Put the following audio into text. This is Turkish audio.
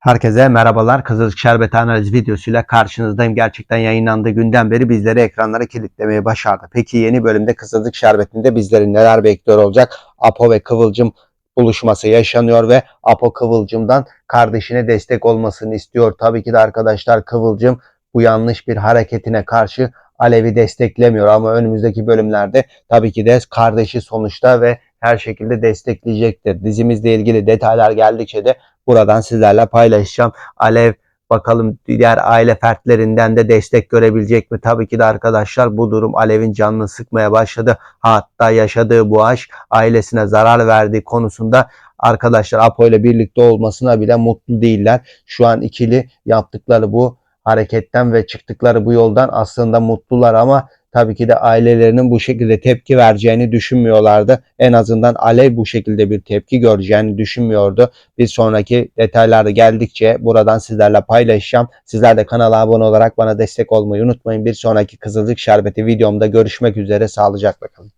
Herkese merhabalar. Kızılcık Şerbeti analiz videosuyla karşınızdayım. Gerçekten yayınlandığı günden beri bizleri ekranlara kilitlemeyi başardı. Peki yeni bölümde Kızılcık Şerbeti'nde bizleri neler bekliyor olacak? Apo ve Kıvılcım buluşması yaşanıyor ve Apo Kıvılcım'dan kardeşine destek olmasını istiyor. Tabii ki de arkadaşlar Kıvılcım bu yanlış bir hareketine karşı Alev'i desteklemiyor ama önümüzdeki bölümlerde tabii ki de kardeşi sonuçta ve her şekilde destekleyecektir. Dizimizle ilgili detaylar geldikçe de buradan sizlerle paylaşacağım. Alev bakalım diğer aile fertlerinden de destek görebilecek mi? Tabii ki de arkadaşlar bu durum Alev'in canını sıkmaya başladı. Hatta yaşadığı bu aşk ailesine zarar verdiği konusunda arkadaşlar Apo ile birlikte olmasına bile mutlu değiller. Şu an ikili yaptıkları bu hareketten ve çıktıkları bu yoldan aslında mutlular ama tabii ki de ailelerinin bu şekilde tepki vereceğini düşünmüyorlardı. En azından Alev bu şekilde bir tepki göreceğini düşünmüyordu. Bir sonraki detaylarda geldikçe buradan sizlerle paylaşacağım. Sizler de kanala abone olarak bana destek olmayı unutmayın. Bir sonraki Kızılcık Şerbeti videomda görüşmek üzere. Sağlıcakla kalın.